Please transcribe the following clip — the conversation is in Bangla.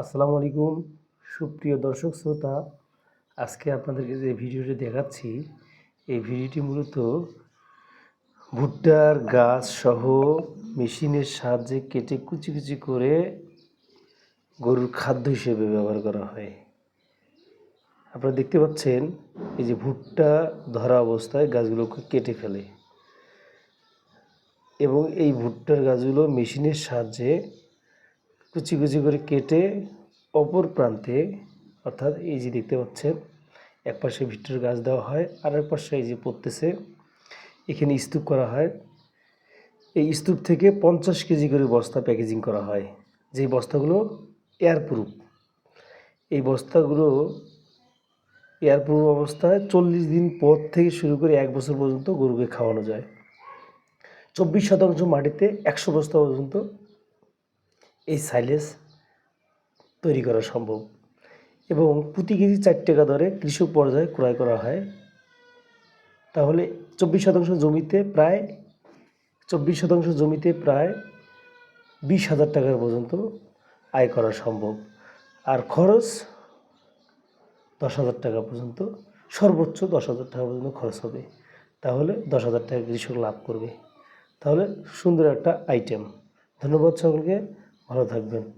আসসালামু আলাইকুম। সুপ্রিয় দর্শক শ্রোতা, আজকে আপনাদেরকে যে ভিডিওটি দেখাচ্ছি, এই ভিডিওটি মূলত ভুট্টার গাছ সহ মেশিনের সাহায্যে কেটে কুচি কুচি করে গরুর খাদ্য হিসেবে ব্যবহার করা হয়। আপনারা দেখতে পাচ্ছেন, এই যে ভুট্টা ধরা অবস্থায় গাছগুলোকে কেটে ফেলে। এবং এই ভুট্টার গাছগুলো মেশিনের সাহায্যে কুচি কুচি করে কেটে অপর প্রান্তে, অর্থাৎ এই যে দেখতে পাচ্ছেন, এক পাশে ভিট্টার গাছ দেওয়া হয়, আর এক পাশে এই যে পড়তেছে, এখানে স্তূপ করা হয়। এই স্তূপ থেকে পঞ্চাশ কেজি করে বস্তা প্যাকেজিং করা হয়। যেই বস্তাগুলো এয়ারপ্রুফ। এই বস্তাগুলো এয়ারপ্রুফ অবস্থায় চল্লিশ দিন পর থেকে শুরু করে এক বছর পর্যন্ত গরুকে খাওয়ানো যায়। চব্বিশ শতাংশ মাটিতে একশো বস্তা পর্যন্ত এই সাইলেজ তৈরি করা সম্ভব। এবং প্রতি কেজি চার টাকা দরে কৃষক পর্যায়ে ক্রয় করা হয়। তাহলে চব্বিশ শতাংশ জমিতে প্রায়, চব্বিশ শতাংশ জমিতে প্রায় বিশ হাজার টাকার পর্যন্ত আয় করা সম্ভব। আর খরচ দশ হাজার টাকা পর্যন্ত, সর্বোচ্চ দশ হাজার টাকা পর্যন্ত খরচ হবে। তাহলে দশ হাজার টাকা কৃষক লাভ করবে। তাহলে সুন্দর একটা আইটেম ধন্যবাদ সকলকে। మరో తగ్గింది